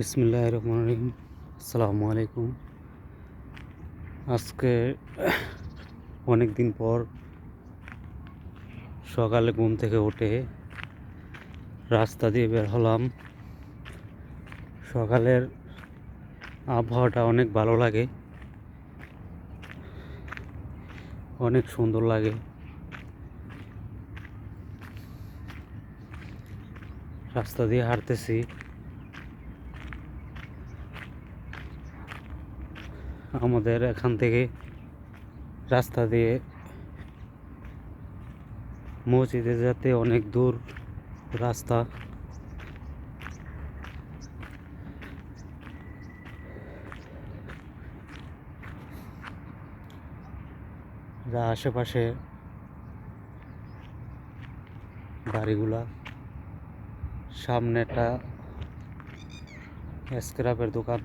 বিসমুল্লাহ রহমান রহিম। আসসালামু আলাইকুম। আজকে অনেক দিন পর সকালে ঘুম থেকে উঠে রাস্তা দিয়ে বের হলাম। সকালের আবহাওয়াটা অনেক ভালো লাগে। অনেক সুন্দর লাগে। রাস্তা দিয়ে হাঁটতেছি। আমাদের এখান থেকে রাস্তা দিয়ে মসজিদে যেতে অনেক দূর রাস্তা। যা আশেপাশে বাড়িগুলা, সামনে একটা স্ক্রাপের দোকান।